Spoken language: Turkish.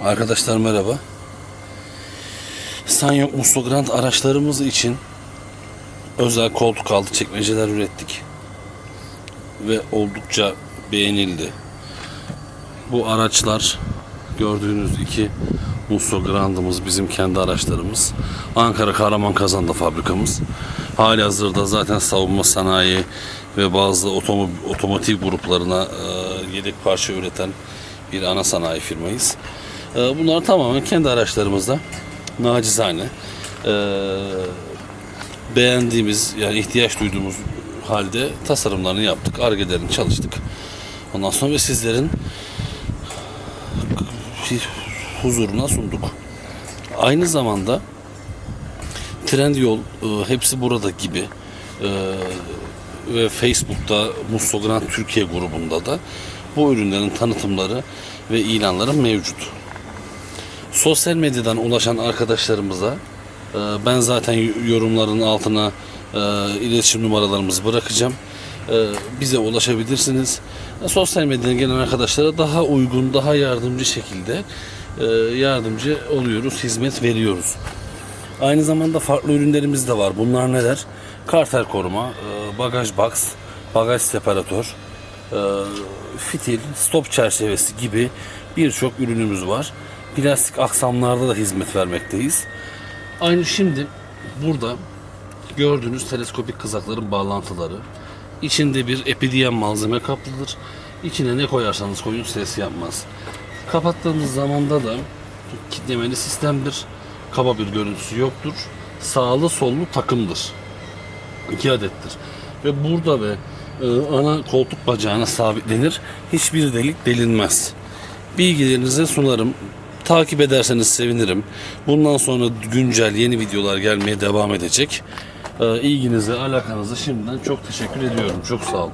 Arkadaşlar merhaba. Sanyok Muslu Grand araçlarımız için özel koltuk altı çekmeceler ürettik. Ve oldukça beğenildi. Bu araçlar gördüğünüz iki Musso Grand'ımız bizim kendi araçlarımız. Ankara Kahraman Kazan'da fabrikamız. Hali hazırda zaten savunma sanayi ve bazı otomo- otomotiv gruplarına e, yedek parça üreten bir ana sanayi firmayız. E, bunlar tamamen kendi araçlarımızda nacizane e, beğendiğimiz yani ihtiyaç duyduğumuz halde tasarımlarını yaptık. Argelerini çalıştık. Ondan sonra sizlerin huzuruna sunduk. Aynı zamanda Trendyol e, hepsi burada gibi e, ve Facebook'ta Muslogran Türkiye grubunda da bu ürünlerin tanıtımları ve ilanları mevcut. Sosyal medyadan ulaşan arkadaşlarımıza e, ben zaten yorumların altına e, iletişim numaralarımızı bırakacağım. E, Bize ulaşabilirsiniz. Sosyal medyadan gelen arkadaşlara daha uygun, daha yardımcı şekilde yardımcı oluyoruz, hizmet veriyoruz. Aynı zamanda farklı ürünlerimiz de var. Bunlar neler? Karter koruma, bagaj box, bagaj separatör, fitil, stop çerçevesi gibi birçok ürünümüz var. Plastik aksamlarda da hizmet vermekteyiz. Aynı şimdi burada gördüğünüz teleskopik kızakların bağlantıları. İçinde bir epidiyem malzeme kaplıdır. İçine ne koyarsanız koyun ses yapmaz. Kapattığımız zamanda da kitlemeli sistemdir. Kaba bir görüntüsü yoktur. Sağlı sollu takımdır. İki adettir. Ve burada ve e, ana koltuk bacağına sabitlenir. Hiçbir delik delinmez. Bilgilerinize sunarım. Takip ederseniz sevinirim. Bundan sonra güncel yeni videolar gelmeye devam edecek. E, ilginize, alakanıza şimdiden çok teşekkür ediyorum. Çok sağ olun.